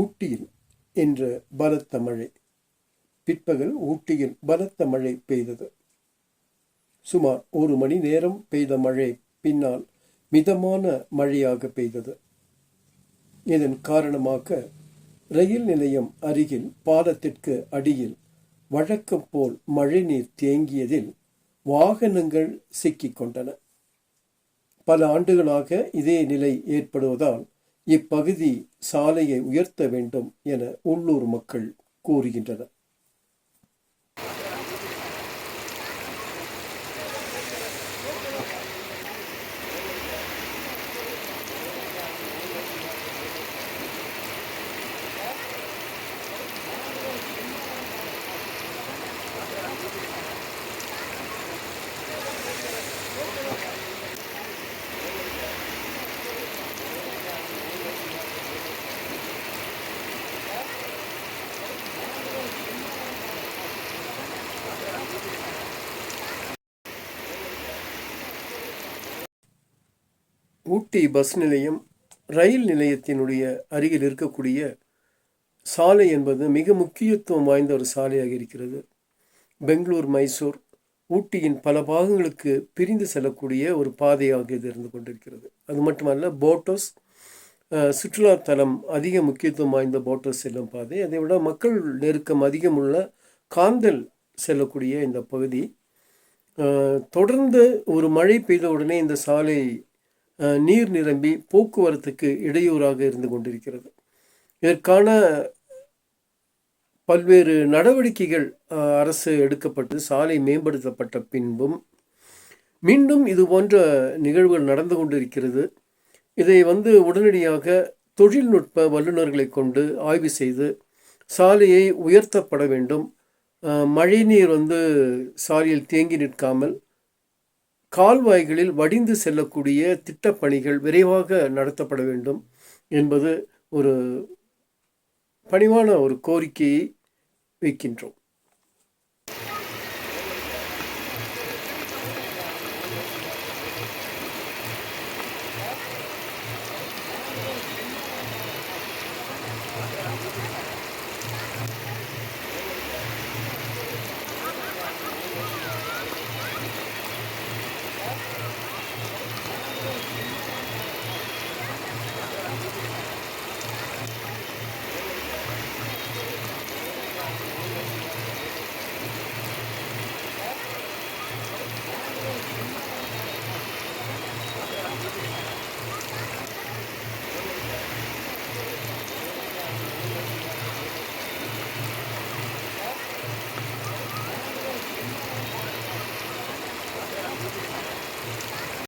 ஊட்டியில் என்ற பலத்த மழை. பிற்பகல் ஊட்டியில் பலத்த மழை பெய்தது. சுமார் ஒரு மணி நேரம் பெய்த மழை பின்னால் மிதமான மழையாக பெய்தது. இதன் காரணமாக ரயில் நிலையம் அருகில் பாலத்திற்கு அடியில் வழக்கம் போல் மழைநீர் தேங்கியதில் வாகனங்கள் சிக்கிக்கொண்டன பல ஆண்டுகளாக இதே நிலை ஏற்படுவதால் இப்பகுதி சாலையை உயர்த்த வேண்டும் என உள்ளூர் மக்கள் கூறுகின்றனர். ஊட்டி பஸ் நிலையம் ரயில் நிலையத்தினுடைய அருகில் இருக்கக்கூடிய சாலை என்பது மிக முக்கியத்துவம் வாய்ந்த ஒரு சாலையாக இருக்கிறது. பெங்களூர் மைசூர் ஊட்டியின் பல பாகங்களுக்கு பிரிந்து செல்லக்கூடிய ஒரு பாதையாக இது இருந்து கொண்டிருக்கிறது. அது மட்டுமல்ல போட்டோஸ் அஹ், சுற்றுலாத்தலம் அதிக முக்கியத்துவம் வாய்ந்த போட்டோஸ் செல்லும் பாதை. அதை விட மக்கள் நெருக்கம் அதிகமுள்ள காந்தல் செல்லக்கூடிய இந்த பகுதி. தொடர்ந்து ஒரு மழை பெய்த உடனே இந்த சாலை நீர் நிரம்பி போக்குவரத்துக்கு இடையூறாக இருந்து கொண்டிருக்கிறது. இதற்கான பல்வேறு நடவடிக்கைகள் அரசு எடுக்கப்பட்டு சாலை மேம்படுத்தப்பட்ட பின்பும் மீண்டும் இது போன்ற நிகழ்வுகள் நடந்து கொண்டிருக்கிறது. இதை வந்து உடனடியாக தொழில்நுட்ப வல்லுநர்களை கொண்டு ஆய்வு செய்து சாலையை உயர்த்தப்பட வேண்டும். மழைநீர் வந்து சாலையில் தேங்கி நிற்காமல் கால்வாய்களில் வடிந்து செல்லக்கூடிய திட்டப்பணிகள் விரைவாக நடத்தப்பட வேண்டும் என்பது ஒரு பணிவான ஒரு கோரிக்கையை வைக்கின்றோம்.